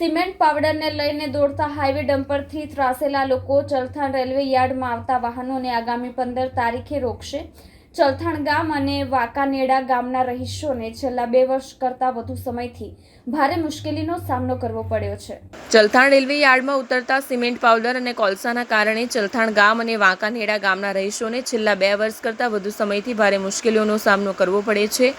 Cement પાવડરને લઈને દોડતા highway ડમ્પરથી ત્રાસેલા લોકો ચલથાણ રેલવે યાર્ડમાં આવતા વાહનોને આગામી પંદર તારીખે રોકશે. ચલથાણ ગામ અને વાંકાનેડા ગામના રહીશોને છેલ્લા બે વર્ષ કરતાં વધુ સમયથી ભારે મુશ્કેલીનો સામનો કરવો પડ્યો છે. ચલથાણ રેલવે યાર્ડમાં ઉતરતા સિમેન્ટ પાવડર અને કોલસાના કારણે ચલથાણ ગામ અને વાંકાનેડા ગામના રહીશોને છેલ્લા બે વર્ષ કરતાં વધુ સમયથી ભારે મુશ્કેલીઓનો સામનો કરવો પડે છે.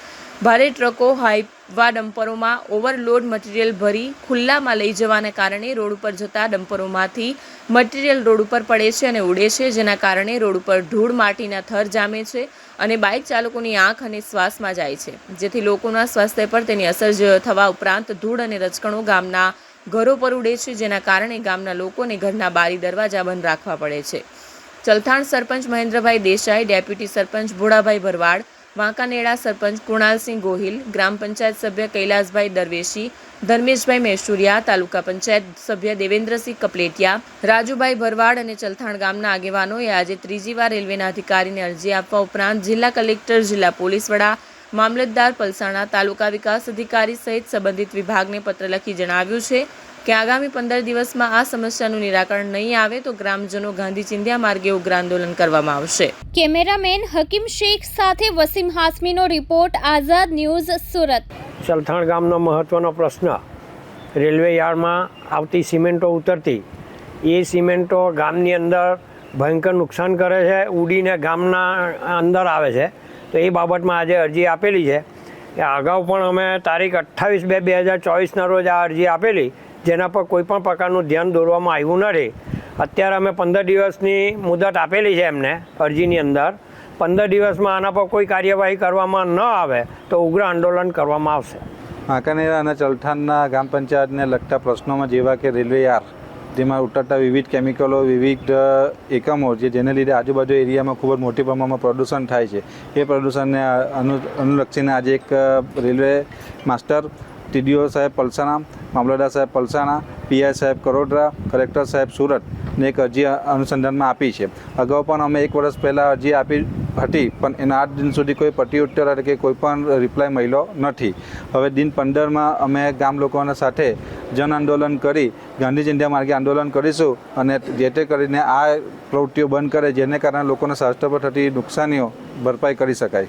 ભારે ટ્રકો હાઈવા ડમ્પરોમાં ઓવરલોડ મટીરીયલ ભરી ખુલ્લામાં લઈ જવાના કારણે રોડ ઉપર જતા ડમ્પરોમાંથી મટીરીયલ રોડ ઉપર પડે છે અને ઉડે છે, જેના કારણે રોડ ઉપર ધૂળ માટીના થર જામે છે અને બાઇક ચાલકોની આંખ અને શ્વાસમાં જાય છે. જેથી લોકોના સ્વાસ્થ્ય પર તેની અસર થવા ઉપરાંત ધૂળ અને રચકણો ગામના ઘરો પર ઉડે છે, જેના કારણે ગામના લોકોને ઘરના બારી દરવાજા બંધ રાખવા પડે છે. ચલથાણ સરપંચ મહેન્દ્રભાઈ દેસાઈ, ડેપ્યુટી સરપંચ ભોળાભાઈ ભરવાડ વાંકાનેડા સરપંચ કુણાલસિંહ ગોહિલ, ગ્રામ પંચાયત સભ્ય કૈલાસભાઈ દરવેશી, ધર્મેશભાઈ મહેસુરિયા તાલુકા પંચાયત સભ્ય દેવેન્દ્રસિંહ કપલેટિયા, રાજુભાઈ ભરવાડ અને ચલથાણ ગામના આગેવાનોએ આજે ત્રીજી વાર રેલવેના અધિકારીને અરજી આપવા ઉપરાંત જિલ્લા કલેક્ટર, જિલ્લા પોલીસ વડા, મામલતદાર પલસાણા તાલુકા વિકાસ અધિકારી સહિત સંબંધિત વિભાગને પત્ર લખી જણાવ્યું છે. કે આગામી પંદર દિવસમાં આ સમસ્યાનું નિરાકરણ નહીં આવે તો ગ્રામજનો ગાંધી ચિંધ્યા માર્ગે ઉગ્ર આંદોલન કરવામાં આવશે. કેમેરામેન હકીમ શેખ સાથે વસીમ હાસમીનો રિપોર્ટ આઝાદ ન્યૂઝ સુરત. ચલથાણ ગામનો મહત્ત્વનો પ્રશ્ન રેલવે યાર્ડમાં આવતી સિમેન્ટો ઉતરતી. એ સિમેન્ટો ગામની અંદર ભયંકર નુકસાન કરે છે ઉડીને ગામના અંદર આવે છે. તો એ બાબતમાં આજે અરજી આપેલી છે. કે અગાઉ પણ અમે તારીખ અઠ્ઠાવીસ બે બે હજાર ચોવીસના રોજ આ અરજી આપેલી. જેના પર કોઈ પણ પ્રકારનું ધ્યાન દોરવામાં આવ્યું નથી અત્યારે અમે પંદર દિવસની મુદત આપેલી છે એમને, અરજીની અંદર. પંદર દિવસમાં આના પર કોઈ કાર્યવાહી કરવામાં ન આવે તો ઉગ્ર આંદોલન કરવામાં આવશે. વાંકાનેર અને ચલથાણના ગ્રામ પંચાયતને લગતા પ્રશ્નોમાં જેવા કે રેલવે યાર જેમાં ઉતરતા વિવિધ કેમિકલો, વિવિધ એકમો જે જેને લીધે આજુબાજુ એરિયામાં ખૂબ જ મોટી પ્રમાણમાં પ્રદૂષણ થાય છે. એ પ્રદૂષણને અનુ, અનુલક્ષીને આજે એક રેલવે માસ્ટર ટીડીઓ સાહેબ પલસાણા, મામલતદાર સાહેબ પલસાણા, પીઆઈ સાહેબ કરોડરા, કલેક્ટર સાહેબ સુરત ને એક અરજી અનુસંધાનમાં આપી છે. અગાઉ પણ અમે એક વર્ષ પહેલાં અરજી આપી હતી, પણ એના આઠ દિન સુધી કોઈ પ્રત્યુત્તર કે કોઈ પણ રિપ્લાય મળ્યો નથી. હવે દિન પંદરમાં અમે ગામ લોકોના સાથે જન આંદોલન કરી ગાંધી ચિંધ્યા માર્ગે આંદોલન કરીશું અને જે તે કરીને આ પ્રવૃત્તિઓ બંધ કરે, જેને કારણે લોકોને સ્વાસ્થ્ય પર થતી નુકસાનીઓ ભરપાઈ કરી શકાય.